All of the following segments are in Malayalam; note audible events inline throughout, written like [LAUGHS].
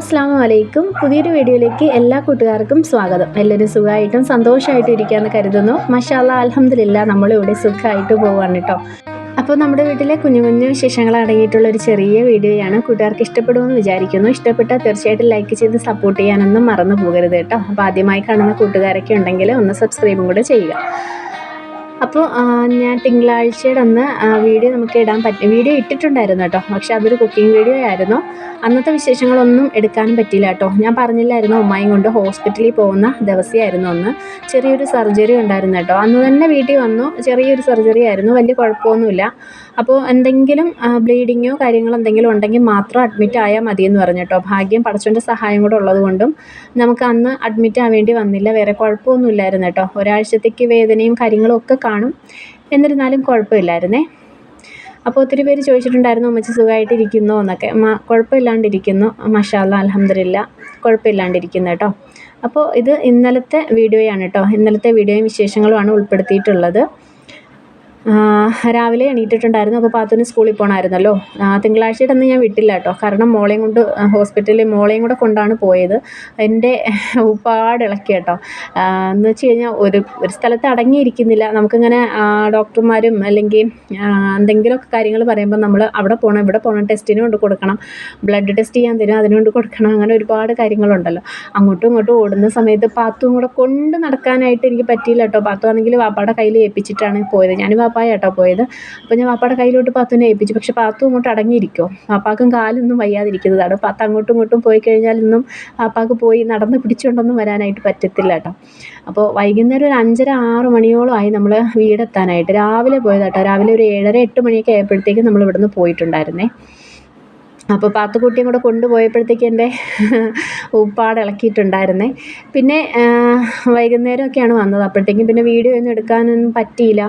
അസ്സാം വലൈക്കും പുതിയൊരു വീഡിയോയിലേക്ക് എല്ലാ കൂട്ടുകാർക്കും സ്വാഗതം. എല്ലാവരും സുഖമായിട്ടും സന്തോഷമായിട്ടും ഇരിക്കുകയെന്ന് കരുതുന്നു. മഷാല അലഹമില്ല നമ്മളിവിടെ സുഖമായിട്ട് പോവാണ് കേട്ടോ. അപ്പോൾ നമ്മുടെ വീട്ടിലെ കുഞ്ഞു കുഞ്ഞു വിശേഷങ്ങൾ അടങ്ങിയിട്ടുള്ള ഒരു ചെറിയ വീഡിയോയാണ് കൂട്ടുകാർക്ക് ഇഷ്ടപ്പെടുമെന്ന് വിചാരിക്കുന്നു. ഇഷ്ടപ്പെട്ടാൽ തീർച്ചയായിട്ടും ലൈക്ക് ചെയ്ത് സപ്പോർട്ട് ചെയ്യാനൊന്നും മറന്നു പോകരുത് കേട്ടോ. അപ്പോൾ ആദ്യമായി കാണുന്ന കൂട്ടുകാരൊക്കെ ഉണ്ടെങ്കിൽ ഒന്ന് സബ്സ്ക്രൈബും കൂടെ ചെയ്യുക. അപ്പോൾ ഞാൻ തിങ്കളാഴ്ചയുടെ അന്ന് വീഡിയോ നമുക്ക് ഇടാൻ പറ്റി വീഡിയോ ഇട്ടിട്ടുണ്ടായിരുന്നു കേട്ടോ പക്ഷേ അതൊരു കുക്കിംഗ് വീഡിയോ ആയിരുന്നു. അന്നത്തെ വിശേഷങ്ങളൊന്നും എടുക്കാനും പറ്റിയില്ല കേട്ടോ. ഞാൻ പറഞ്ഞില്ലായിരുന്നു ഉമ്മായും കൊണ്ട് ഹോസ്പിറ്റലിൽ പോകുന്ന ദിവസമായിരുന്നു അന്ന്. ചെറിയൊരു സർജറി ഉണ്ടായിരുന്നു കേട്ടോ. അന്ന് തന്നെ വീട്ടിൽ വന്നു ചെറിയൊരു സർജറി ആയിരുന്നു വലിയ കുഴപ്പമൊന്നുമില്ല. അപ്പോൾ എന്തെങ്കിലും ബ്ലീഡിങ്ങോ കാര്യങ്ങളോ എന്തെങ്കിലും ഉണ്ടെങ്കിൽ മാത്രം അഡ്മിറ്റ് ആയാൽ മതിയെന്ന് പറഞ്ഞു കേട്ടോ. ഭാഗ്യം പടച്ചോന്റെ സഹായം കൂടെ ഉള്ളതുകൊണ്ടും നമുക്ക് അന്ന് അഡ്മിറ്റ് ആവേണ്ടി വന്നില്ല വേറെ കുഴപ്പമൊന്നുമില്ലായിരുന്നു കേട്ടോ. ഒരാഴ്ചത്തേക്ക് വേദനയും കാര്യങ്ങളും ഒക്കെ കാണും. എന്നിരുന്നാലും കുഴപ്പമില്ലായിരുന്നേ. അപ്പോൾ ഒത്തിരി പേര് ചോദിച്ചിട്ടുണ്ടായിരുന്നു അമ്മച്ചി സുഖമായിട്ടിരിക്കുന്നോ? എന്നൊക്കെ. മ കുഴപ്പമില്ലാണ്ടിരിക്കുന്നു. മഷാല്ല അലഹമ്മദില്ല കുഴപ്പമില്ലാണ്ടിരിക്കുന്നു കേട്ടോ. അപ്പോൾ ഇത് ഇന്നലത്തെ വീഡിയോയാണ് കേട്ടോ. ഇന്നലത്തെ വീഡിയോയും വിശേഷങ്ങളുമാണ് ഉൾപ്പെടുത്തിയിട്ടുള്ളത്. രാവിലെ എണീറ്റിട്ടുണ്ടായിരുന്നു. അപ്പോൾ പാത്തുവിന് സ്കൂളിൽ പോകണമായിരുന്നല്ലോ തിങ്കളാഴ്ചയുടെ അന്ന് ഞാൻ വിട്ടില്ല കേട്ടോ. കാരണം മോളെയും കൊണ്ട് ഹോസ്പിറ്റലിൽ മോളെയും കൂടെ കൊണ്ടാണ് പോയത്. എന്റെ ഒരുപാട് ഇളക്കി കേട്ടോ എന്ന് വെച്ച് കഴിഞ്ഞാൽ ഒരു ഒരു സ്ഥലത്ത് അടങ്ങിയിരിക്കുന്നില്ല. നമുക്കിങ്ങനെ ഡോക്ടർമാരും അല്ലെങ്കിൽ എന്തെങ്കിലുമൊക്കെ കാര്യങ്ങൾ പറയുമ്പോൾ നമ്മൾ അവിടെ പോകണം ഇവിടെ പോകണം ടെസ്റ്റിന് കൊണ്ട് കൊടുക്കണം ബ്ലഡ് ടെസ്റ്റ് ചെയ്യാൻ തരും അതിന് കൊണ്ട് കൊടുക്കണം അങ്ങനെ ഒരുപാട് കാര്യങ്ങളുണ്ടല്ലോ. അങ്ങോട്ടും ഇങ്ങോട്ടും ഓടുന്ന സമയത്ത് പാത്തും കൂടെ കൊണ്ട് നടക്കാനായിട്ട് എനിക്ക് പറ്റിയില്ല കേട്ടോ. പാത്തു ആണെങ്കിൽ വാപ്പാടെ കയ്യിൽ ഏൽപ്പിച്ചിട്ടാണ് പോയത്. ഞാൻ വാപ്പായ കേട്ടോ പോയത്. അപ്പോൾ ഞാൻ വാപ്പയുടെ കയ്യിലോട്ട് പാത്തുവിനെ ഏൽപ്പിച്ചു. പക്ഷേ പാത്തു അങ്ങോട്ട് അടങ്ങിയിരിക്കുമോ വാപ്പാക്കും കാലൊന്നും വയ്യാതിരിക്കുന്നതാണ് പാത്ത അങ്ങോട്ടും ഇങ്ങോട്ടും പോയി കഴിഞ്ഞാലൊന്നും വാപ്പാക്ക് പോയി നടന്ന് പിടിച്ചുകൊണ്ടൊന്നും വരാനായിട്ട് പറ്റത്തില്ല കേട്ടോ. അപ്പോൾ വൈകുന്നേരം ഒരു അഞ്ചര ആറ് മണിയോളം ആയി നമ്മൾ വീടെത്താനായിട്ട്. രാവിലെ പോയതാട്ടോ. രാവിലെ ഒരു ഏഴര എട്ട് മണിയൊക്കെ ആയപ്പോഴത്തേക്കും നമ്മൾ ഇവിടുന്ന് പോയിട്ടുണ്ടായിരുന്നേ. അപ്പോൾ പാത്തുക്കുട്ടിയും കൂടെ കൊണ്ടുപോയപ്പോഴത്തേക്ക് എന്റെ ഉപ്പാട് ഇളക്കിയിട്ടുണ്ടായിരുന്നേ. പിന്നെ വൈകുന്നേരമൊക്കെയാണ് വന്നത്. അപ്പോഴത്തേക്കും പിന്നെ വീഡിയോ ഒന്നും എടുക്കാനൊന്നും പറ്റിയില്ല.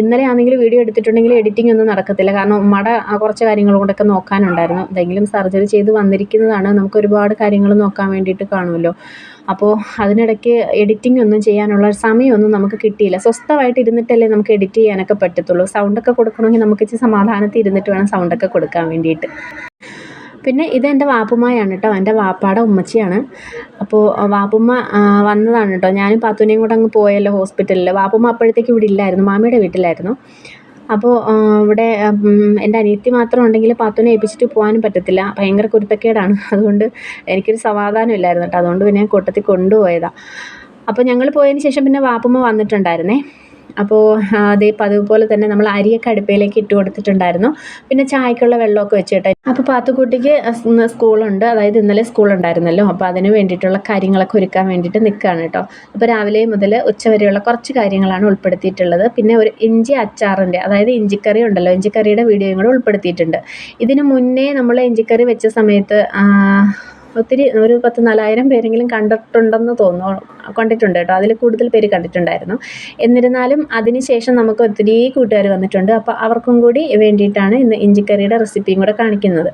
ഇന്നലെ ആണെങ്കിൽ വീഡിയോ എടുത്തിട്ടുണ്ടെങ്കിൽ എഡിറ്റിംഗ് ഒന്നും നടക്കത്തില്ല. കാരണം ഉമ്മയുടെ കുറച്ച് കാര്യങ്ങൾ കൊണ്ടൊക്കെ നോക്കാനുണ്ടായിരുന്നു. എന്തെങ്കിലും സർജറി ചെയ്ത് വന്നിരിക്കുന്നതാണ്. നമുക്ക് ഒരുപാട് കാര്യങ്ങൾ നോക്കാൻ വേണ്ടിയിട്ട് കാണുമല്ലോ. അപ്പോൾ അതിനിടയ്ക്ക് എഡിറ്റിംഗ് ഒന്നും ചെയ്യാനുള്ള സമയമൊന്നും നമുക്ക് കിട്ടിയില്ല. സ്വസ്ഥമായിട്ട് ഇരുന്നിട്ടല്ലേ നമുക്ക് എഡിറ്റ് ചെയ്യാനൊക്കെ പറ്റത്തുള്ളൂ. സൗണ്ടൊക്കെ കൊടുക്കണമെങ്കിൽ നമുക്ക് ഇച്ചിരി സമാധാനത്തിൽ ഇരുന്നിട്ട് വേണം സൗണ്ടൊക്കെ കൊടുക്കാൻ വേണ്ടിയിട്ട്. പിന്നെ ഇത് എന്റെ വാപ്പുമ്മയാണ് കേട്ടോ. എന്റെ വാപ്പാടെ ഉമ്മച്ചിയാണ്. അപ്പോൾ വാപ്പുമ്മ വന്നതാണ് കേട്ടോ. ഞാനും പാത്തുവിനെയും കൂടെ അങ്ങ് പോയല്ലോ ഹോസ്പിറ്റലിൽ വാപ്പുമ്മ അപ്പോഴത്തേക്ക് ഇവിടെ ഇല്ലായിരുന്നു. മാമിയുടെ വീട്ടിലായിരുന്നു. അപ്പോൾ ഇവിടെ എന്റെ അനിയത്തി മാത്രം ഉണ്ടെങ്കിൽ പാത്തുനെ ഏൽപ്പിച്ചിട്ട് പോകാനും പറ്റത്തില്ല. ഭയങ്കര കുരുത്തക്കേടാണ്. [LAUGHS] അതുകൊണ്ട് എനിക്കൊരു സമാധാനം ഇല്ലായിരുന്നു കേട്ടോ. അതുകൊണ്ട് പിന്നെ കൂട്ടത്തിൽ കൊണ്ടുപോയതാണ് അപ്പോൾ ഞങ്ങൾ പോയതിന് ശേഷം പിന്നെ വാപ്പുമ്മ വന്നിട്ടുണ്ടായിരുന്നേ. അപ്പോൾ അതേ പതിവ് പോലെ തന്നെ നമ്മൾ അരിയൊക്കെ അടുപ്പയിലേക്ക് ഇട്ട് കൊടുത്തിട്ടുണ്ടായിരുന്നു. പിന്നെ ചായക്കുള്ള വെള്ളമൊക്കെ വെച്ചിട്ട്. അപ്പോൾ പാത്തുക്കുട്ടിക്ക് സ്കൂളുണ്ട്. അതായത് ഇന്നലെ സ്കൂളുണ്ടായിരുന്നല്ലോ. അപ്പോൾ അതിന് വേണ്ടിയിട്ടുള്ള കാര്യങ്ങളൊക്കെ ഒരുക്കാൻ വേണ്ടിയിട്ട് നിൽക്കുകയാണ് കേട്ടോ. അപ്പോൾ രാവിലെ മുതൽ ഉച്ചവരെയുള്ള കുറച്ച് കാര്യങ്ങളാണ് ഉൾപ്പെടുത്തിയിട്ടുള്ളത്. പിന്നെ ഒരു ഇഞ്ചി അച്ചാറിന്റെ അതായത് ഇഞ്ചിക്കറി ഉണ്ടല്ലോ. ഇഞ്ചിക്കറിയുടെ വീഡിയോയും കൂടെ ഉൾപ്പെടുത്തിയിട്ടുണ്ട്. ഇതിന് മുന്നേ നമ്മൾ ഇഞ്ചിക്കറി വെച്ച സമയത്ത് ഒത്തിരി ഒരു പത്ത് നാലായിരം പേരെങ്കിലും കണ്ടിട്ടുണ്ടെന്ന് തോന്നുന്നു കണ്ടിട്ടുണ്ട് കേട്ടോ. അതിൽ കൂടുതൽ പേര് കണ്ടിട്ടുണ്ടായിരുന്നു. എന്നിരുന്നാലും അതിനുശേഷം നമുക്ക് ഒത്തിരി കൂട്ടുകാർ വന്നിട്ടുണ്ട്. അപ്പോൾ അവർക്കും കൂടി വേണ്ടിയിട്ടാണ് ഇന്ന് ഇഞ്ചിക്കറിയുടെ റെസിപ്പിയും കൂടെ കാണിക്കുന്നത്.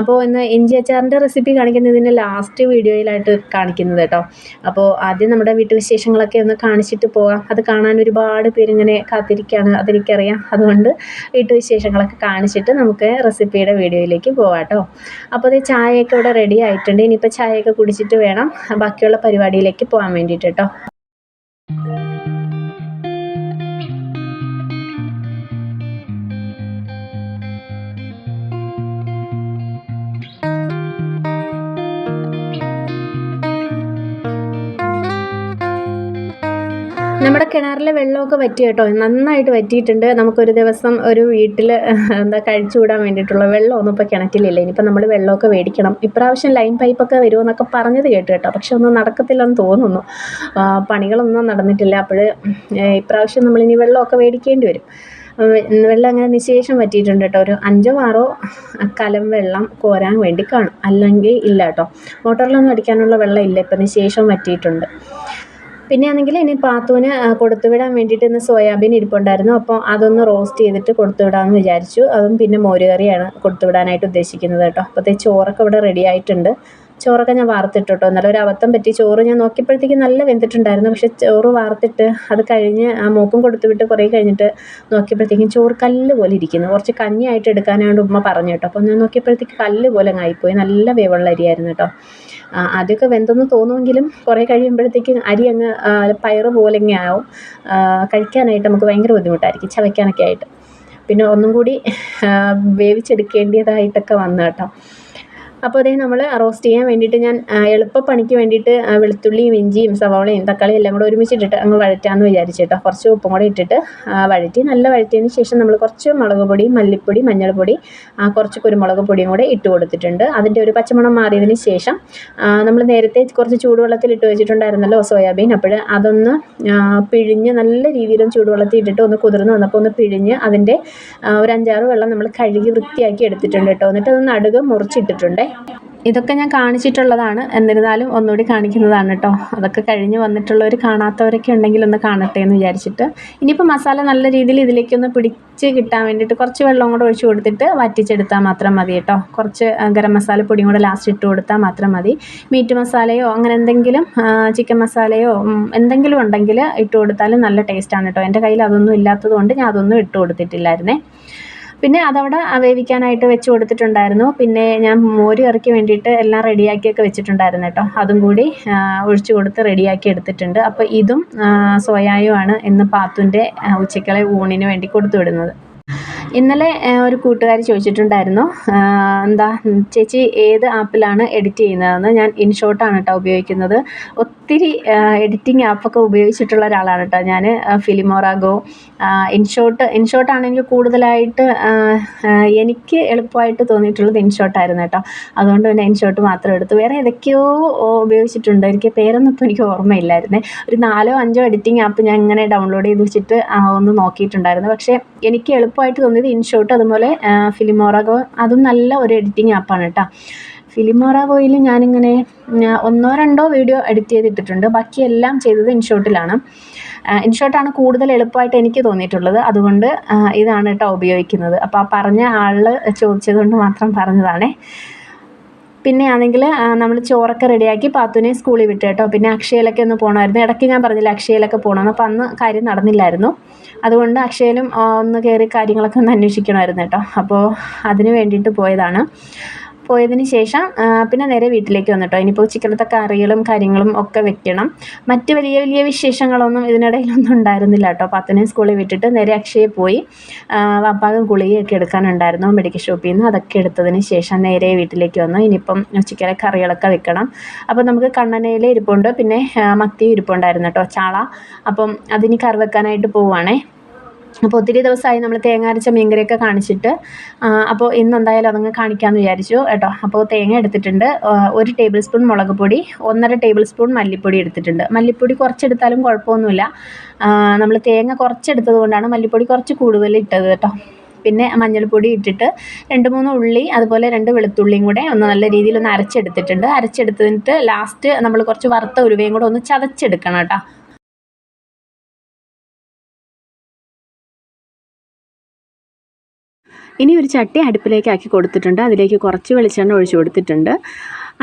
അപ്പോൾ ഇന്ന് ഇഞ്ചി അച്ചാറിന്റെ റെസിപ്പി കാണിക്കുന്നതിന്റെ ലാസ്റ്റ് വീഡിയോയിലായിട്ട് കാണിക്കുന്നത് കേട്ടോ. അപ്പോൾ ആദ്യം നമ്മുടെ വീട്ടു വീട്ടുവിശേഷങ്ങളൊക്കെ ഒന്ന് കാണിച്ചിട്ട് പോകാം അത് കാണാൻ ഒരുപാട് പേരിങ്ങനെ കാത്തിരിക്കുകയാണ് അതെനിക്കറിയാം. അതുകൊണ്ട് വീട്ടു വീട്ടുവിശേഷങ്ങളൊക്കെ കാണിച്ചിട്ട് നമുക്ക് റെസിപ്പിയുടെ വീഡിയോയിലേക്ക് പോകാം കേട്ടോ. അപ്പോൾ അത് ചായയൊക്കെ ഇവിടെ റെഡി ആയിട്ടുണ്ട്. ഇനിയിപ്പോൾ ചായയൊക്കെ കുടിച്ചിട്ട് വേണം ബാക്കിയുള്ള പരിപാടിയിലേക്ക് പോകാൻ വേണ്ടിയിട്ട് കേട്ടോ. കിണറിലെ വെള്ളമൊക്കെ വറ്റി കേട്ടോ. നന്നായിട്ട് വറ്റിയിട്ടുണ്ട്. നമുക്കൊരു ദിവസം ഒരു വീട്ടിൽ [LAUGHS] എന്താ കഴിച്ചു വിടാൻ വേണ്ടിയിട്ടുള്ള വെള്ളമൊന്നും ഇപ്പോൾ കിണറ്റിലില്ല. ഇനിയിപ്പോൾ നമ്മൾ വെള്ളമൊക്കെ മേടിക്കണം. ഇപ്രാവശ്യം ലൈൻ പൈപ്പൊക്കെ വരുമെന്നൊക്കെ പറഞ്ഞത് കേട്ടു കേട്ടോ. പക്ഷെ ഒന്നും നടക്കത്തില്ലെന്ന് തോന്നുന്നു. പണികളൊന്നും നടന്നിട്ടില്ല. അപ്പോൾ ഇപ്രാവശ്യം നമ്മൾ ഇനി വെള്ളമൊക്കെ മേടിക്കേണ്ടി വരും. വെള്ളം അങ്ങനെ നിശേഷം പറ്റിയിട്ടുണ്ട് കേട്ടോ. ഒരു അഞ്ചോ ആറോ കലം വെള്ളം കോരാൻ വേണ്ടി കാണും. അല്ലെങ്കിൽ ഇല്ല കേട്ടോ. മോട്ടോറിലൊന്നും അടിക്കാനുള്ള വെള്ളം ഇല്ല. ഇപ്പം നിശേഷം വറ്റിയിട്ടുണ്ട്. പിന്നെ ആണെങ്കിൽ ഇനി പാത്തുവിന് കൊടുത്തു വിടാൻ വേണ്ടിയിട്ട് ഇന്ന് സോയാബീൻ ഇരിപ്പുണ്ടായിരുന്നു. അപ്പോൾ അതൊന്ന് റോസ്റ്റ് ചെയ്തിട്ട് കൊടുത്തു വിടാമെന്ന് വിചാരിച്ചു. അതും പിന്നെ മോരുകറിയാണ് കൊടുത്തു വിടാനായിട്ട് ഉദ്ദേശിക്കുന്നത് കേട്ടോ. അപ്പോഴത്തെ ചോറൊക്കെ ഇവിടെ റെഡി ആയിട്ടുണ്ട്. ചോറൊക്കെ ഞാൻ വാർത്തിട്ടു കേട്ടോ എന്നാലും ഒരു അബദ്ധം പറ്റി ചോറ് ഞാൻ നോക്കിയപ്പോഴത്തേക്ക് നല്ല വെന്തിട്ടുണ്ടായിരുന്നു. പക്ഷേ ചോറ് വാർത്തിട്ട് അത് കഴിഞ്ഞ് ആ മൂക്കും കൊടുത്തു വിട്ട് കുറേ കഴിഞ്ഞിട്ട് നോക്കിയപ്പോഴത്തേക്കും ചോറ് കല്ല് പോലെ ഇരിക്കുന്നു. കുറച്ച് കഞ്ഞിയായിട്ട് എടുക്കാനായിട്ട് ഉമ്മ പറഞ്ഞു കേട്ടോ. അപ്പോൾ ഞാൻ നോക്കിയപ്പോഴത്തേക്ക് കല്ല് പോലെ ആയിപ്പോയി. നല്ല വേവുള്ള അരിയായിരുന്നു കേട്ടോ. ആദ്യമൊക്കെ വെന്തെന്ന് തോന്നുമെങ്കിലും കുറേ കഴിയുമ്പോഴത്തേക്കും അരി അങ്ങ് പയറ് പോലെ ഇങ്ങനെ ആവും. കഴിക്കാനായിട്ട് നമുക്ക് ഭയങ്കര ബുദ്ധിമുട്ടായിരിക്കും ചവയ്ക്കാനൊക്കെ ആയിട്ട്. പിന്നെ ഒന്നും കൂടി വേവിച്ചെടുക്കേണ്ടതായിട്ടൊക്കെ വന്നു കേട്ടോ. അപ്പോൾ അതേ നമ്മൾ റോസ്റ്റ് ചെയ്യാൻ വേണ്ടിയിട്ട് ഞാൻ എളുപ്പ എളുപ്പപ്പണിക്ക് വേണ്ടിയിട്ട് വെളുത്തുള്ളിയും ഇഞ്ചിയും സവാളയും തക്കാളിയും എല്ലാം കൂടെ ഒരുമിച്ചിട്ടിട്ട് അങ്ങ് വഴറ്റാമെന്ന് വിചാരിച്ചു കേട്ടോ. കുറച്ച് ഉപ്പും കൂടെ ഇട്ടിട്ട് വഴറ്റി നല്ല വഴറ്റിയതിന് ശേഷം നമ്മൾ കുറച്ച് മുളക് പൊടി മല്ലിപ്പൊടി മഞ്ഞൾപ്പൊടി കുറച്ച് കുരുമുളക് പൊടിയും കൂടെ ഇട്ട് കൊടുത്തിട്ടുണ്ട്. അതിന്റെ ഒരു പച്ചമണം മാറിയതിന് ശേഷം നമ്മൾ നേരത്തെ കുറച്ച് ചൂടുവെള്ളത്തിൽ ഇട്ട് വെച്ചിട്ടുണ്ടായിരുന്നല്ലോ സോയാബീൻ. അപ്പോൾ അതൊന്ന് പിഴിഞ്ഞ് നല്ല രീതിയിലും ചൂടുവെള്ളത്തിൽ ഇട്ടിട്ട് ഒന്ന് കുതിർന്ന് വന്നപ്പോൾ ഒന്ന് പിഴിഞ്ഞ് അതിന്റെ ഒരു അഞ്ചാറ് വെള്ളം നമ്മൾ കഴുകി വൃത്തിയാക്കി എടുത്തിട്ടുണ്ട് കേട്ടോ. എന്നിട്ട് അത് നടുക് മുറിച്ചിട്ടിട്ടുണ്ട്. ഇതൊക്കെ ഞാൻ കാണിച്ചിട്ടുള്ളതാണ്. എന്നിരുന്നാലും ഒന്നുകൂടി കാണിക്കുന്നതാണ് കേട്ടോ അതൊക്കെ കഴിഞ്ഞ് വന്നിട്ടുള്ളവർ കാണാത്തവരൊക്കെ ഉണ്ടെങ്കിൽ ഒന്ന് കാണട്ടെ എന്ന് വിചാരിച്ചിട്ട്. ഇനിയിപ്പോൾ മസാല നല്ല രീതിയിൽ ഇതിലേക്കൊന്ന് പിടിച്ച് കിട്ടാൻ വേണ്ടിയിട്ട് കുറച്ച് വെള്ളം കൂടെ ഒഴിച്ച് കൊടുത്തിട്ട് വറ്റിച്ചെടുത്താൽ മാത്രം മതി കേട്ടോ കുറച്ച് ഗരം മസാല പൊടിയും കൂടെ ലാസ്റ്റ് ഇട്ട് കൊടുത്താൽ മാത്രം മതി. മീറ്റ് മസാലയോ അങ്ങനെ എന്തെങ്കിലും ചിക്കൻ മസാലയോ എന്തെങ്കിലും ഉണ്ടെങ്കിൽ ഇട്ട് കൊടുത്താലും നല്ല ടേസ്റ്റാണ് കേട്ടോ എന്റെ കയ്യിൽ അതൊന്നും ഇല്ലാത്തത് കൊണ്ട് ഞാൻ അതൊന്നും ഇട്ട് കൊടുത്തിട്ടില്ലായിരുന്നേ. പിന്നെ അതവിടെ വേവിക്കാനായിട്ട് വെച്ച് കൊടുത്തിട്ടുണ്ടായിരുന്നു. പിന്നെ ഞാൻ മോര് കറിക്ക് വേണ്ടിയിട്ട് എല്ലാം റെഡിയാക്കിയൊക്കെ വെച്ചിട്ടുണ്ടായിരുന്നു കേട്ടോ. അതും കൂടി ഒഴിച്ചു കൊടുത്ത് റെഡിയാക്കി എടുത്തിട്ടുണ്ട്. അപ്പോൾ ഇതും സോയായുമാണ് ഇന്ന് പാത്തുന്റെ ഉച്ചക്കളെ ഊണിന് വേണ്ടി കൊടുത്തു വിടുന്നത്. ഇന്നലെ ഒരു കൂട്ടുകാരി ചോദിച്ചിട്ടുണ്ടായിരുന്നു എന്താ ചേച്ചി ഏത് ആപ്പിലാണ് എഡിറ്റ് ചെയ്യുന്നതെന്ന്. ഞാൻ ഇൻഷോട്ടാണ് കേട്ടോ ഉപയോഗിക്കുന്നത്. ഒത്തിരി എഡിറ്റിംഗ് ആപ്പൊക്കെ ഉപയോഗിച്ചിട്ടുള്ള ഒരാളാണ് കേട്ടോ ഞാൻ ഫിലിമോറാഗോ ഇൻഷോട്ട് ഇൻഷോട്ടാണ് എനിക്ക് കൂടുതലായിട്ട് എനിക്ക് എളുപ്പമായിട്ട് തോന്നിയിട്ടുള്ളത് ഇൻഷോട്ടായിരുന്നു കേട്ടോ അതുകൊണ്ട് പിന്നെ ഇൻഷോട്ട് മാത്രം എടുത്തു. വേറെ ഏതൊക്കെയോ ഉപയോഗിച്ചിട്ടുണ്ട്. എനിക്ക് പേരൊന്നും ഇപ്പോൾ എനിക്ക് ഓർമ്മയില്ലായിരുന്നേ. ഒരു നാലോ അഞ്ചോ എഡിറ്റിംഗ് ആപ്പ് ഞാൻ ഇങ്ങനെ ഡൗൺലോഡ് ചെയ്ത് വെച്ചിട്ട് ഒന്ന് നോക്കിയിട്ടുണ്ടായിരുന്നു. പക്ഷേ എനിക്ക് എളുപ്പമായിട്ട് തോന്നിയത് ഇൻഷോട്ട് അതുപോലെ ഫിലിമോറാഗോ അതും നല്ല ഒരു എഡിറ്റിംഗ് ആപ്പാണ് കേട്ടോ ഫിലിമോറാഗോയിൽ ഞാനിങ്ങനെ ഒന്നോ രണ്ടോ വീഡിയോ എഡിറ്റ് ചെയ്തിട്ടിട്ടുണ്ട്. ബാക്കിയെല്ലാം ചെയ്തത് ഇൻഷോട്ടിലാണ് ഇൻഷോട്ടാണ് കൂടുതൽ എളുപ്പമായിട്ട് എനിക്ക് തോന്നിയിട്ടുള്ളത്. അതുകൊണ്ട് ഇതാണ് കേട്ടോ ഉപയോഗിക്കുന്നത്. അപ്പോൾ ആ പറഞ്ഞ ആൾ ചോദിച്ചത് കൊണ്ട് മാത്രം പറഞ്ഞതാണേ. പിന്നെ ആണെങ്കിൽ നമ്മൾ ചോറൊക്കെ റെഡിയാക്കി പാത്തുനെ സ്കൂളിൽ വിട്ടു കേട്ടോ. പിന്നെ അക്ഷയയിലൊക്കെ ഒന്ന് പോകണമായിരുന്നു ഇടയ്ക്ക് ഞാൻ പറഞ്ഞില്ല അക്ഷയയിലൊക്കെ പോകണമെന്ന് അപ്പോൾ അന്ന് കാര്യം നടന്നില്ലായിരുന്നു. അതുകൊണ്ട് അക്ഷയയിലും ഒന്ന് കയറി കാര്യങ്ങളൊക്കെ ഒന്ന് അന്വേഷിക്കണമായിരുന്നു കേട്ടോ. അപ്പോൾ അതിന് വേണ്ടിയിട്ട് പോയതാണ്. പോയതിന് ശേഷം പിന്നെ നേരെ വീട്ടിലേക്ക് വന്നിട്ടോ. ഇനിയിപ്പോൾ ഉച്ചക്കലത്തെ കറികളും കാര്യങ്ങളും ഒക്കെ വെക്കണം. മറ്റ് വലിയ വലിയ വിശേഷങ്ങളൊന്നും ഇതിനിടയിലൊന്നും ഉണ്ടായിരുന്നില്ല കേട്ടോ. പത്തിനെ സ്കൂളിൽ വിട്ടിട്ട് നേരെ അക്ഷയെ പോയി ആ, ഗുളികയൊക്കെ എടുക്കാനുണ്ടായിരുന്നു മെഡിക്കൽ ഷോപ്പിൽ നിന്ന്. അതൊക്കെ എടുത്തതിന് ശേഷം നേരെ വീട്ടിലേക്ക് വന്നു. ഇനിയിപ്പം ഉച്ചക്കലെ കറികളൊക്കെ വെക്കണം. അപ്പോൾ നമുക്ക് കണ്ണനയിലെ ഇരിപ്പുണ്ട്. പിന്നെ മത്തി ഇരിപ്പുണ്ടായിരുന്നു കേട്ടോ ചാള. അപ്പം അതിന് കറി വെക്കാനായിട്ട് പോവുകയാണേ അപ്പോൾ ഒത്തിരി ദിവസമായി നമ്മൾ തേങ്ങ അരച്ച മീൻകറിയൊക്കെ കാണിച്ചിട്ട് അപ്പോൾ ഇന്ന് എന്തായാലും അതങ്ങ് കാണിക്കാമെന്ന് വിചാരിച്ചു കേട്ടോ. അപ്പോൾ തേങ്ങ എടുത്തിട്ടുണ്ട്. ഒരു ടേബിൾ സ്പൂൺ മുളക് പൊടി ഒന്നര ടേബിൾ സ്പൂൺ മല്ലിപ്പൊടി എടുത്തിട്ടുണ്ട്. മല്ലിപ്പൊടി കുറച്ചെടുത്താലും കുഴപ്പമൊന്നുമില്ല. നമ്മൾ തേങ്ങ കുറച്ചെടുത്തത് കൊണ്ടാണ് മല്ലിപ്പൊടി കുറച്ച് കൂടുതൽ ഇട്ടത് കേട്ടോ. പിന്നെ മഞ്ഞൾപ്പൊടി ഇട്ടിട്ട് രണ്ട് മൂന്ന് ഉള്ളി അതുപോലെ രണ്ട് വെളുത്തുള്ളിയും കൂടെ ഒന്ന് നല്ല രീതിയിൽ ഒന്ന് അരച്ചെടുത്തിട്ടുണ്ട്. അരച്ചെടുത്തിട്ട് ലാസ്റ്റ് നമ്മൾ കുറച്ച് വറുത്ത ഉരുവയും കൂടെ ഒന്ന് ചതച്ചെടുക്കണം കേട്ടോ. ഇനി ഒരു ചട്ടി അടുപ്പിലേക്ക് ആക്കി കൊടുത്തിട്ടുണ്ട്. അതിലേക്ക് കുറച്ച് വെളിച്ചെണ്ണ ഒഴിച്ചു കൊടുത്തിട്ടുണ്ട്.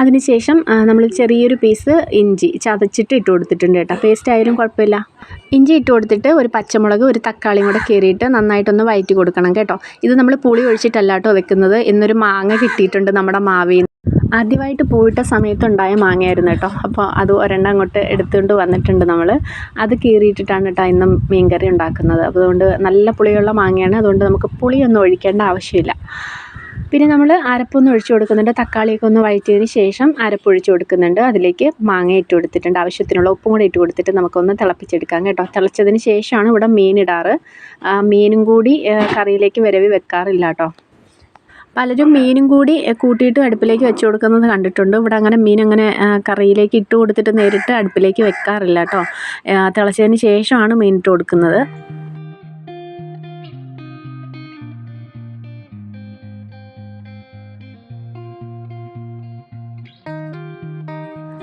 അതിനുശേഷം നമ്മൾ ചെറിയൊരു പീസ് ഇഞ്ചി ചതച്ചിട്ട് ഇട്ട് കൊടുത്തിട്ടുണ്ട് കേട്ടോ. പേസ്റ്റ് ആയാലും കുഴപ്പമില്ല. ഇഞ്ചി ഇട്ട് കൊടുത്തിട്ട് ഒരു പച്ചമുളക് ഒരു തക്കാളിയും കൂടെ കീറിയിട്ട് നന്നായിട്ടൊന്ന് വയറ്റി കൊടുക്കണം കേട്ടോ. ഇത് നമ്മൾ പുളി ഒഴിച്ചിട്ടല്ല കേട്ടോ വെക്കുന്നത്. എന്നൊരു മാങ്ങ കിട്ടിയിട്ടുണ്ട് നമ്മുടെ മാവിൽ ആദ്യമായിട്ട് പോയിട്ട സമയത്തുണ്ടായ മാങ്ങയായിരുന്നു കേട്ടോ. അപ്പോൾ അത് ഒരെണ്ണം അങ്ങോട്ട് എടുത്തുകൊണ്ട് വന്നിട്ടുണ്ട് നമ്മൾ അത് കീറിയിട്ടിട്ടാണ് കേട്ടോ ഇന്ന് മീൻകറി ഉണ്ടാക്കുന്നത്. അതുകൊണ്ട് നല്ല പുളിയുള്ള മാങ്ങയാണ്. അതുകൊണ്ട് നമുക്ക് പുളിയൊന്നും ഒഴിക്കേണ്ട ആവശ്യമില്ല. പിന്നെ നമ്മൾ അരപ്പൊന്ന് ഒഴിച്ചു കൊടുക്കുന്നുണ്ട്. തക്കാളിയൊക്കെ ഒന്ന് വഴറ്റിയതിന് ശേഷം അരപ്പ് ഒഴിച്ചു കൊടുക്കുന്നുണ്ട്. അതിലേക്ക് മാങ്ങ ഇട്ട് കൊടുത്തിട്ടുണ്ട്. ആവശ്യത്തിനുള്ള ഉപ്പും കൂടി ഇട്ട് കൊടുത്തിട്ട് നമുക്കൊന്ന് തിളപ്പിച്ചെടുക്കാം കേട്ടോ. തിളച്ചതിന് ശേഷമാണ് ഇവിടെ മീൻ ഇടാറ്. മീനും കൂടി കറിയിലേക്ക് വരവി വെക്കാറില്ല കേട്ടോ. പലരും മീനും കൂടി കൂട്ടിയിട്ട് അടുപ്പിലേക്ക് വെച്ച് കൊടുക്കുന്നത് കണ്ടിട്ടുണ്ട്. ഇവിടെ അങ്ങനെ മീൻ അങ്ങനെ കറിയിലേക്ക് ഇട്ട് കൊടുത്തിട്ട് നേരിട്ട് അടുപ്പിലേക്ക് വെക്കാറില്ല കേട്ടോ തിളച്ചതിന് ശേഷമാണ് മീൻ ഇട്ട് കൊടുക്കുന്നത്.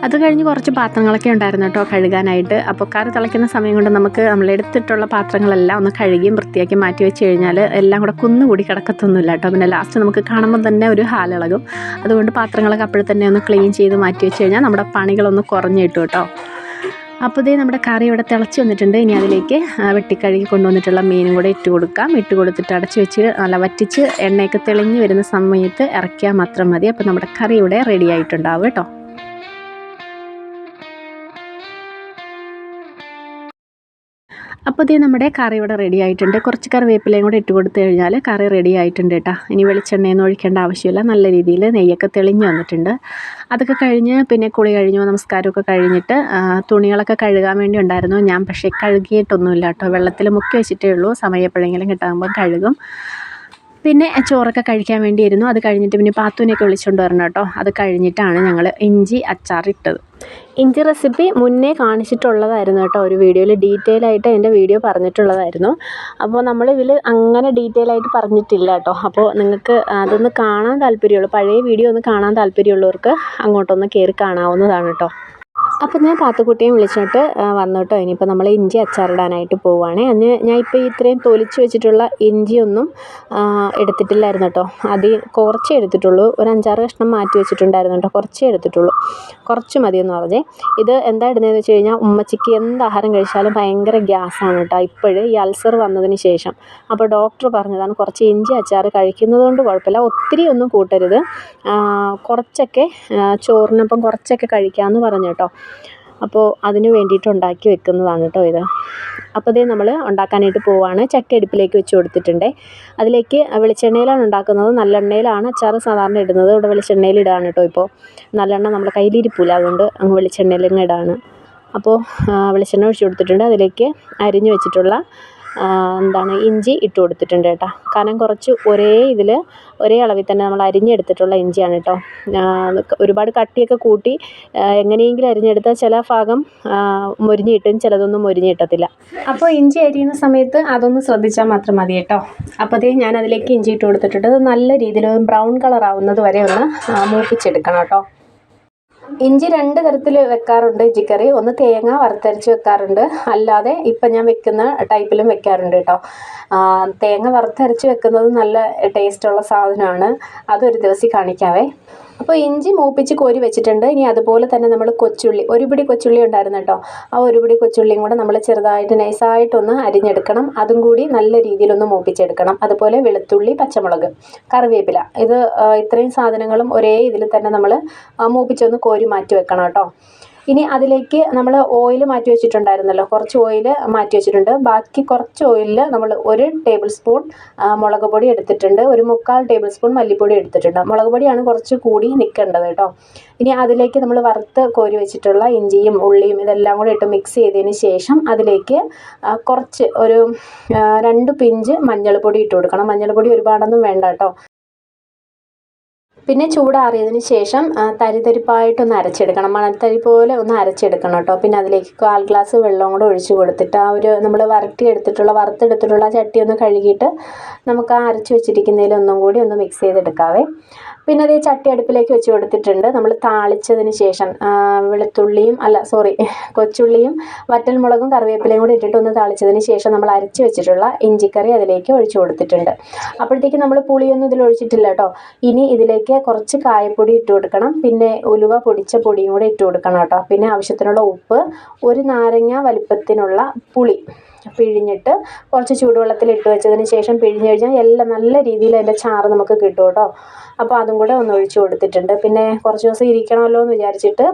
അത് കഴിഞ്ഞ് കുറച്ച് പാത്രങ്ങളൊക്കെ ഉണ്ടായിരുന്നു കേട്ടോ കഴുകാനായിട്ട്. അപ്പോൾ കറി തിളയ്ക്കുന്ന സമയം കൊണ്ട് നമുക്ക് നമ്മളെടുത്തിട്ടുള്ള പാത്രങ്ങളെല്ലാം ഒന്ന് കഴുകിയും വൃത്തിയാക്കി മാറ്റി വെച്ച് കഴിഞ്ഞാൽ എല്ലാം കൂടെ കുന്നുകൂടി കിടക്കത്തൊന്നുമില്ല കേട്ടോ. പിന്നെ ലാസ്റ്റ് നമുക്ക് കാണുമ്പോൾ തന്നെ ഒരു ഹാലിളകും. അതുകൊണ്ട് പാത്രങ്ങളൊക്കെ അപ്പോഴെ തന്നെ ഒന്ന് ക്ലീൻ ചെയ്ത് മാറ്റി വെച്ച് കഴിഞ്ഞാൽ നമ്മുടെ പണികളൊന്ന് കുറഞ്ഞു കിട്ടും കേട്ടോ. അപ്പോൾ ഇതേ നമ്മുടെ കറി ഇവിടെ തിളച്ച് വന്നിട്ടുണ്ട്. ഇനി അതിലേക്ക് വെട്ടിക്കഴുകി കൊണ്ടുവന്നിട്ടുള്ള മീനും കൂടെ ഇട്ട് കൊടുക്കാം. ഇട്ട് കൊടുത്തിട്ട് അടച്ച് വെച്ച് നല്ല വറ്റിച്ച് എണ്ണയൊക്കെ തെളിഞ്ഞ് വരുന്ന സമയത്ത് ഇറക്കിയാൽ മാത്രം മതി. അപ്പോൾ നമ്മുടെ കറി ഇവിടെ റെഡി ആയിട്ടുണ്ടാവും കേട്ടോ. അപ്പോൾ ഇതേ നമ്മുടെ കറി ഇവിടെ റെഡി ആയിട്ടുണ്ട്. കുറച്ച് കറിവേപ്പിലയും കൂടെ ഇട്ട് കൊടുത്തു കഴിഞ്ഞാൽ കറി റെഡി ആയിട്ടുണ്ട് കേട്ടോ ഇനി വെളിച്ചെണ്ണയൊന്നും ഒഴിക്കേണ്ട ആവശ്യമില്ല. നല്ല രീതിയിൽ നെയ്യൊക്കെ തെളിഞ്ഞു വന്നിട്ടുണ്ട്. അതൊക്കെ കഴിഞ്ഞ് പിന്നെ കുളി കഴിഞ്ഞു നമസ്കാരമൊക്കെ കഴിഞ്ഞിട്ട് തുണികളൊക്കെ കഴുകാൻ വേണ്ടി ഉണ്ടായിരുന്നു. ഞാൻ പക്ഷേ കഴുകിയിട്ടൊന്നുമില്ല കേട്ടോ വെള്ളത്തിൽ മുക്കി വെച്ചിട്ടേ ഉള്ളൂ. സമയം എപ്പോഴെങ്കിലും കിട്ടാകുമ്പോൾ കഴുകും. പിന്നെ ചോറൊക്കെ കഴിക്കാൻ വേണ്ടിയിരുന്നു. അത് കഴിഞ്ഞിട്ട് പിന്നെ പാത്തുവിനെയൊക്കെ വിളിച്ചുകൊണ്ട് വരണം കേട്ടോ. അത് കഴിഞ്ഞിട്ടാണ് ഞങ്ങൾ ഇഞ്ചി അച്ചാറിട്ടത്. ഇഞ്ചി റെസിപ്പി മുന്നേ കാണിച്ചിട്ടുള്ളതായിരുന്നു കേട്ടോ. ഒരു വീഡിയോയിൽ ഡീറ്റെയിൽ ആയിട്ട് എന്റെ വീഡിയോ പറഞ്ഞിട്ടുള്ളതായിരുന്നു. അപ്പോൾ നമ്മൾ ഇതിൽ അങ്ങനെ ഡീറ്റെയിൽ ആയിട്ട് പറഞ്ഞിട്ടില്ല കേട്ടോ. അപ്പോൾ നിങ്ങൾക്ക് അതൊന്ന് കാണാൻ താല്പര്യമുള്ളൂ പഴയ വീഡിയോ ഒന്ന് കാണാൻ താല്പര്യമുള്ളവർക്ക് അങ്ങോട്ടൊന്ന് കയറി കാണാവുന്നതാണ് കേട്ടോ. അപ്പോൾ ഞാൻ പാത്തുക്കുട്ടിയെ വിളിച്ചിട്ട് വന്നോട്ടോ. വന്നു കേട്ടോ ഇനിയിപ്പോൾ നമ്മൾ ഇഞ്ചി അച്ചാറിടാനായിട്ട് പോവുകയാണേ അന്ന് ഞാൻ ഇപ്പോൾ ഇത്രയും തൊലിച്ച് വെച്ചിട്ടുള്ള ഇഞ്ചിയൊന്നും എടുത്തിട്ടില്ലായിരുന്നു കേട്ടോ അത് കുറച്ചേ എടുത്തിട്ടുള്ളൂ. ഒരു അഞ്ചാറ് കഷ്ണം മാറ്റി വെച്ചിട്ടുണ്ടായിരുന്നു കേട്ടോ കുറച്ചേ എടുത്തിട്ടുള്ളൂ. കുറച്ച് മതിയെന്ന് പറഞ്ഞേ. ഇത് എന്താ ഇടുന്നതെന്ന് വെച്ച് കഴിഞ്ഞാൽ ഉമ്മച്ചിക്ക് എന്ത് ആഹാരം കഴിച്ചാലും ഭയങ്കര ഗ്യാസാണ് കേട്ടോ ഇപ്പോഴ് ഈ അൾസർ വന്നതിന് ശേഷം. അപ്പോൾ ഡോക്ടർ പറഞ്ഞതാണ് കുറച്ച് ഇഞ്ചി അച്ചാർ കഴിക്കുന്നത് കൊണ്ട് കുഴപ്പമില്ല. ഒത്തിരി ഒന്നും കൂട്ടരുത്. കുറച്ചൊക്കെ ചോറിനൊപ്പം കുറച്ചൊക്കെ കഴിക്കാമെന്ന് പറഞ്ഞു കേട്ടോ അപ്പോൾ അതിന് വേണ്ടിയിട്ട് ഉണ്ടാക്കി വെക്കുന്നതാണ് കേട്ടോ ഇത്. അപ്പോൾ ഇതേ നമ്മൾ ഉണ്ടാക്കാനായിട്ട് പോവുകയാണ് ചട്ടി അടുപ്പിലേക്ക് വെച്ച് കൊടുത്തിട്ടുണ്ട്. അതിലേക്ക് വെളിച്ചെണ്ണയിലാണ് ഉണ്ടാക്കുന്നത്. നല്ലെണ്ണയിലാണ്. അച്ചാറ് സാധാരണ ഇടുന്നത്. ഇവിടെ വെളിച്ചെണ്ണയിൽ ഇടാണ് കേട്ടോ ഇപ്പോൾ നല്ലെണ്ണ നമ്മുടെ കയ്യിലിരിപ്പില്ല. അതുകൊണ്ട് അങ്ങ് വെളിച്ചെണ്ണയിൽ ഇടാണ്. അപ്പോൾ വെളിച്ചെണ്ണ ഒഴിച്ച് കൊടുത്തിട്ടുണ്ട്. അതിലേക്ക് അരിഞ്ഞു വെച്ചിട്ടുള്ള എന്താണ് ഇഞ്ചി ഇട്ട് കൊടുത്തിട്ടുണ്ട് കേട്ടോ. കാരണം കുറച്ച് ഒരേ ഇതിൽ ഒരേ അളവിൽ തന്നെ നമ്മൾ അരിഞ്ഞെടുത്തിട്ടുള്ള ഇഞ്ചിയാണ് കേട്ടോ. ഒരുപാട് കട്ടിയൊക്കെ കൂട്ടി എങ്ങനെയെങ്കിലും അരിഞ്ഞെടുത്താൽ ചില ഭാഗം മുരിഞ്ഞ് കിട്ടും ചിലതൊന്നും മുരിഞ്ഞ് കിട്ടത്തില്ല. അപ്പോൾ ഇഞ്ചി അരിയുന്ന സമയത്ത് അതൊന്ന് ശ്രദ്ധിച്ചാൽ മാത്രം മതി കേട്ടോ. അപ്പോൾ അതേ ഞാൻ അതിലേക്ക് ഇഞ്ചി ഇട്ട് കൊടുത്തിട്ടുണ്ട്. നല്ല രീതിയിൽ ബ്രൗൺ കളർ ആവുന്നത് വരെ ഒന്ന് മൂപ്പിച്ചെടുക്കണം കേട്ടോ. ഇഞ്ചി രണ്ട് തരത്തിൽ വെക്കാറുണ്ട് ഇഞ്ചിക്കറി. ഒന്ന് തേങ്ങ വറുത്തരച്ച് വെക്കാറുണ്ട്. അല്ലാതെ ഇപ്പം ഞാൻ വെക്കുന്ന ടൈപ്പിലും വെക്കാറുണ്ട് കേട്ടോ. തേങ്ങ വറുത്തരച്ച് വെക്കുന്നത് നല്ല ടേസ്റ്റുള്ള സാധനമാണ്. അതൊരു ദിവസം കാണിക്കാവേ. അപ്പോൾ ഇഞ്ചി മൂപ്പിച്ച് കോരി വെച്ചിട്ടുണ്ട്. ഇനി അതുപോലെ തന്നെ നമ്മൾ കൊച്ചുള്ളി ഒരു പിടി കൊച്ചുള്ളി ഉണ്ടായിരുന്നു കേട്ടോ. ആ ഒരു പിടി കൊച്ചുള്ളിയും കൂടെ നമ്മൾ ചെറുതായിട്ട് നൈസായിട്ടൊന്ന് അരിഞ്ഞെടുക്കണം. അതും കൂടി നല്ല രീതിയിലൊന്ന് മൂപ്പിച്ചെടുക്കണം. അതുപോലെ വെളുത്തുള്ളി പച്ചമുളക് കറിവേപ്പില. ഇത് ഇത്രയും സാധനങ്ങളും ഒരേ ഇതിൽ തന്നെ നമ്മൾ മൂപ്പിച്ചൊന്ന് കോരി മാറ്റി വെക്കണം കേട്ടോ. ഇനി അതിലേക്ക് നമ്മൾ ഓയിൽ മാറ്റി വെച്ചിട്ടുണ്ടായിരുന്നല്ലോ. കുറച്ച് ഓയിൽ മാറ്റി വെച്ചിട്ടുണ്ട്. ബാക്കി കുറച്ച് ഓയിലിൽ നമ്മൾ ഒരു ടേബിൾ സ്പൂൺ മുളക് പൊടി എടുത്തിട്ടുണ്ട്. ഒരു മുക്കാൽ ടേബിൾ സ്പൂൺ മല്ലിപ്പൊടി എടുത്തിട്ടുണ്ട്. മുളക് പൊടിയാണ് കുറച്ച് കൂടി നിൽക്കേണ്ടത് കേട്ടോ. ഇനി അതിലേക്ക് നമ്മൾ വറുത്ത് കോരി വെച്ചിട്ടുള്ള ഇഞ്ചിയും ഉള്ളിയും ഇതെല്ലാം കൂടി ഇട്ട് മിക്സ് ചെയ്തതിന് ശേഷം അതിലേക്ക് കുറച്ച് ഒരു രണ്ട് പിഞ്ച് മഞ്ഞൾപ്പൊടി ഇട്ട് കൊടുക്കണം. മഞ്ഞൾപ്പൊടി ഒരുപാടൊന്നും വേണ്ട കേട്ടോ. പിന്നെ ചൂടാറിയതിന് ശേഷം തരിതരിപ്പായിട്ടൊന്ന് അരച്ചെടുക്കണം. മണൽത്തരി പോലെ ഒന്ന് അരച്ചെടുക്കണം കേട്ടോ. പിന്നെ അതിലേക്ക് കാൽ ഗ്ലാസ് വെള്ളം കൂടെ ഒഴിച്ച് കൊടുത്തിട്ട് ആ ഒരു നമ്മൾ വരട്ടി എടുത്തിട്ടുള്ള വറുത്തെടുത്തിട്ടുള്ള ചട്ടി ഒന്ന് കഴുകിയിട്ട് നമുക്ക് ആ അരച്ച് വെച്ചിരിക്കുന്നതിൽ ഒന്നും കൂടി ഒന്ന് മിക്സ് ചെയ്തെടുക്കാവേ. പിന്നെ അതേ ചട്ടി അടുപ്പിലേക്ക് വെച്ച് കൊടുത്തിട്ടുണ്ട്. നമ്മൾ താളിച്ചതിന് ശേഷം വെളുത്തുള്ളിയും അല്ല സോറി കൊച്ചുള്ളിയും വറ്റൽമുളകും കറിവേപ്പിലയും കൂടി ഇട്ടിട്ട് ഒന്ന് താളിച്ചതിന് ശേഷം നമ്മൾ അരച്ച് വെച്ചിട്ടുള്ള ഇഞ്ചിക്കറി അതിലേക്ക് ഒഴിച്ചു കൊടുത്തിട്ടുണ്ട്. അപ്പോഴത്തേക്ക് നമ്മൾ പുളിയൊന്നും ഇതിൽ ഒഴിച്ചിട്ടില്ല കേട്ടോ. ഇനി ഇതിലേക്ക് കുറച്ച് കായപ്പൊടി ഇട്ട് കൊടുക്കണം. പിന്നെ ഉലുവ പൊടിച്ച പൊടിയും കൂടെ ഇട്ട് കൊടുക്കണം കേട്ടോ. പിന്നെ ആവശ്യത്തിനുള്ള ഉപ്പ് ഒരു നാരങ്ങ വലിപ്പത്തിനുള്ള പുളി. പിഴിഞ്ഞിട്ട് കുറച്ച് ചൂടുവെള്ളത്തിൽ ഇട്ട് വെച്ചതിന് ശേഷം പിഴിഞ്ഞ് കഴിഞ്ഞാൽ എല്ലാം നല്ല രീതിയിൽ അതിന്റെ ചാറ് നമുക്ക് കിട്ടും കേട്ടോ. അപ്പോൾ അതും കൂടെ ഒന്ന് ഒഴിച്ച് കൊടുത്തിട്ടുണ്ട്. പിന്നെ കുറച്ച് ദിവസം ഇരിക്കണമല്ലോ എന്ന് വിചാരിച്ചിട്ട്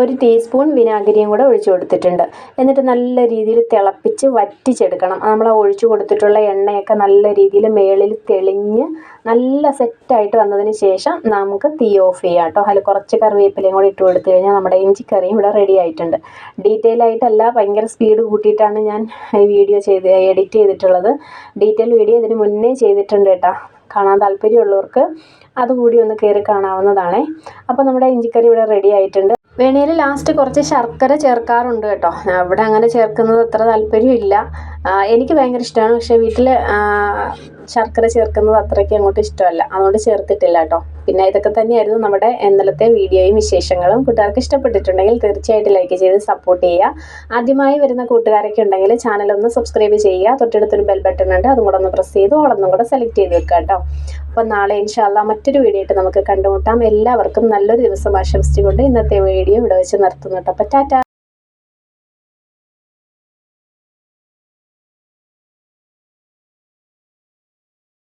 ഒരു ടീസ്പൂൺ വിനാഗിരിയും കൂടെ ഒഴിച്ചു കൊടുത്തിട്ടുണ്ട്. എന്നിട്ട് നല്ല രീതിയിൽ തിളപ്പിച്ച് വറ്റിച്ചെടുക്കണം. നമ്മൾ ഒഴിച്ച് കൊടുത്തിട്ടുള്ള എണ്ണയൊക്കെ നല്ല രീതിയിൽ മേളിൽ തെളിഞ്ഞ് നല്ല സെറ്റായിട്ട് വന്നതിന് ശേഷം നമുക്ക് തീ ഓഫ് ചെയ്യാം കേട്ടോ. അതിൽ കുറച്ച് കറിവേപ്പിലയും കൂടി ഇട്ട് കൊടുത്തു കഴിഞ്ഞാൽ നമ്മുടെ ഇഞ്ചിക്കറിയും ഇവിടെ റെഡി ആയിട്ടുണ്ട്. ഡീറ്റെയിൽ ആയിട്ടല്ല ഭയങ്കര സ്പീഡ് കൂട്ടിയിട്ടാണ് ഞാൻ ഈ വീഡിയോ ചെയ്ത് എഡിറ്റ് ചെയ്തിട്ടുള്ളത്. ഡീറ്റെയിൽ വീഡിയോ ഇതിന് മുന്നേ ചെയ്തിട്ടുണ്ട് കേട്ടോ. കാണാൻ താല്പര്യമുള്ളവർക്ക് അതുകൂടി ഒന്ന് കയറി കാണാവുന്നതാണേ. അപ്പോൾ നമ്മുടെ ഇഞ്ചിക്കറി ഇവിടെ റെഡി ആയിട്ടുണ്ട്. വേണേൽ ലാസ്റ്റ് കുറച്ച് ശർക്കര ചേർക്കാറുണ്ട് കേട്ടോ. ഇവിടെ അങ്ങനെ ചേർക്കുന്നത് അത്ര താല്പര്യമില്ല. എനിക്ക് ഭയങ്കര ഇഷ്ടമാണ് പക്ഷേ വീട്ടിൽ ശർക്കര ചേർക്കുന്നത് അത്രയ്ക്ക് അങ്ങോട്ട് ഇഷ്ടമല്ല. അതുകൊണ്ട് ചേർത്തിട്ടില്ല കേട്ടോ. പിന്നെ ഇതൊക്കെ തന്നെയായിരുന്നു നമ്മുടെ ഇന്നലത്തെ വീഡിയോയും വിശേഷങ്ങളും. കൂട്ടുകാർക്ക് ഇഷ്ടപ്പെട്ടിട്ടുണ്ടെങ്കിൽ തീർച്ചയായിട്ടും ലൈക്ക് ചെയ്ത് സപ്പോർട്ട് ചെയ്യുക. ആദ്യമായി വരുന്ന കൂട്ടുകാരൊക്കെ ഉണ്ടെങ്കിൽ ചാനൽ ഒന്ന് സബ്സ്ക്രൈബ് ചെയ്യുക. തൊട്ടടുത്തൊരു ബെൽ ബട്ടൺ ഉണ്ട്. അതും കൂടെ ഒന്ന് പ്രസ് ചെയ്ത് ഓളൊന്നും കൂടെ സെലക്ട് ചെയ്ത് വെക്കുക കേട്ടോ. അപ്പോൾ നാളെ ഇൻഷാല്ല മറ്റൊരു വീഡിയോ ആയിട്ട് നമുക്ക് കണ്ടുമുട്ടാം. എല്ലാവർക്കും നല്ലൊരു ദിവസം ആശംസിച്ചുകൊണ്ട് ഇന്നത്തെ വീഡിയോ ഇവിടെ വെച്ച് നിർത്തുന്നു കേട്ടോ. അപ്പോൾ ടാറ്റാ.